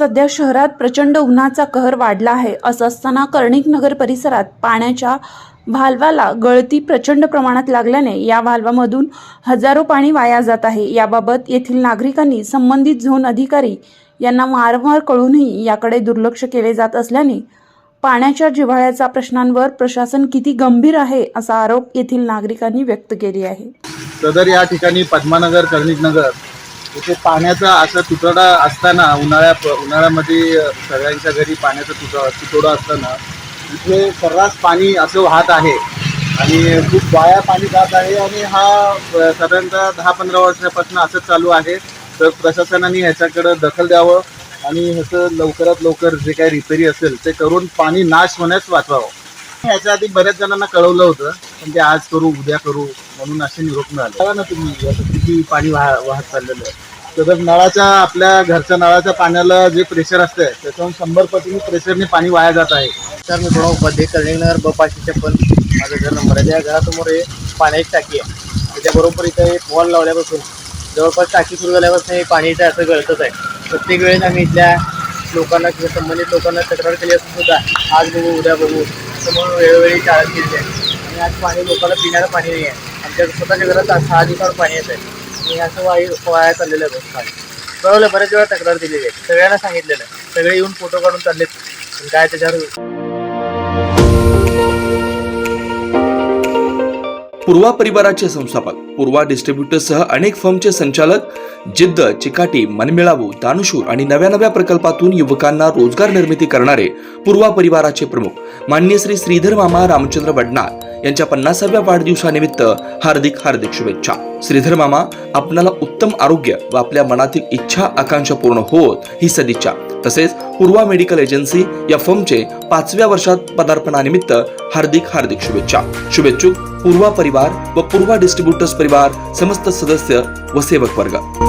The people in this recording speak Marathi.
सध्या शहरात प्रचंड उन्हाचा कहर वाढला आहे. असं असताना कर्णिक नगर परिसरात पाण्याच्या व्हाल्वाला गळती प्रचंड प्रमाणात लागल्याने या व्हाल्वामधून हजारो पाणी वाया जात आहे. याबाबत येथील नागरिकांनी संबंधित झोन अधिकारी यांना वारंवार कळूनही याकडे दुर्लक्ष केले जात असल्याने पाण्याच्या जिव्हाळ्याच्या प्रश्नांवर प्रशासन किती गंभीर आहे असा आरोप येथील नागरिकांनी व्यक्त केली आहे. सदर या ठिकाणी पद्मानगर कर्णिक नगर इथे पाण्याचा असा तुटवडा असताना उन्हाळ्या उन्हाळ्यामध्ये सगळ्यांच्या घरी पाण्याचा तुटवडा तुटवडा असताना इथे सर्रास पाणी असं वाहत आहे. आणि खूप वाया पाणी जात आहे आणि हा साधारणतः दहा पंधरा वर्षापासून असंच चालू आहे. तर प्रशासनाने ह्याच्याकडं दखल द्यावं आणि ह्याचं लवकरात लवकर जे काही रिपेरी असेल ते करून पाणी नाश होण्यास वाचवावं. ह्याच्या आधी बऱ्याच जणांना कळवलं होतं पण ते आज करू उद्या करू म्हणून असे निरोप मिळाले. बघा ना तुम्ही आता किती पाणी वाह वाहत चाललेलं आहे. तर नळाच्या आपल्या घरच्या नळाच्या पाण्याला जे प्रेशर असतं त्याच्याहून शंभर पटीने प्रेशरने पाणी वाया जात आहे. तर मी थोडा उपाध्ये कलिंगनगर बपाशी छप्पन माझा घर नंबर आहे त्या घरासमोर हे पाण्याची टाकी आहे. त्याच्याबरोबर इथं एक वॉल लावल्यापासून जवळपास टाकी सुरू झाल्यापासून हे पाणी इथं असं गळतच आहे. प्रत्येक वेळेस आम्ही इथल्या लोकांना किंवा संबंधित लोकांना तक्रार केली असून सुद्धा आज बघू उद्या बघू. असं म्हणून वेळोवेळी टाळत केली आहे. आणि आज पाणी लोकांना पिण्याला पाणी नाही आहे. आमच्या स्वतःच्या घरात सहा दिवसावर पाणी येत आहे. आणि असं वाई वाया चाललेलं आहे बघ पाणी कळवलं बऱ्याच वेळा तक्रार दिलेली आहे. सगळ्यांना सांगितलेलं आहे. सगळे येऊन फोटो काढून चाललेत. काय त्याच्यावर? पूर्वा परिवाराचे संस्थापक पूर्वा डिस्ट्रीब्युटरसह अनेक फर्मचे संचालक जिद्द चिकाटी मनमिळावू दानशूर आणि नव्या नव्या प्रकल्पातून युवकांना रोजगार निर्मिती करणारे पूर्वा परिवाराचे प्रमुख मान्य श्री श्रीधर मामा रामचंद्र वडनार यांच्या पन्नासाव्या वाढदिवसानिमित्त हार्दिक हार्दिक शुभेच्छा. श्रीधर मामा आपणाला उत्तम आरोग्य व आपल्या मनातील इच्छा आकांक्षा पूर्ण होत ही सदिच्छा. तसेच पूर्वा मेडिकल एजन्सी या फर्मचे पाचव्या वर्षात पदार्पणानिमित्त हार्दिक हार्दिक शुभेच्छा. शुभेच्छुक पूर्वा परिवार व पूर्वा डिस्ट्रीब्युटर्स परिवार समस्त सदस्य व सेवक वर्ग.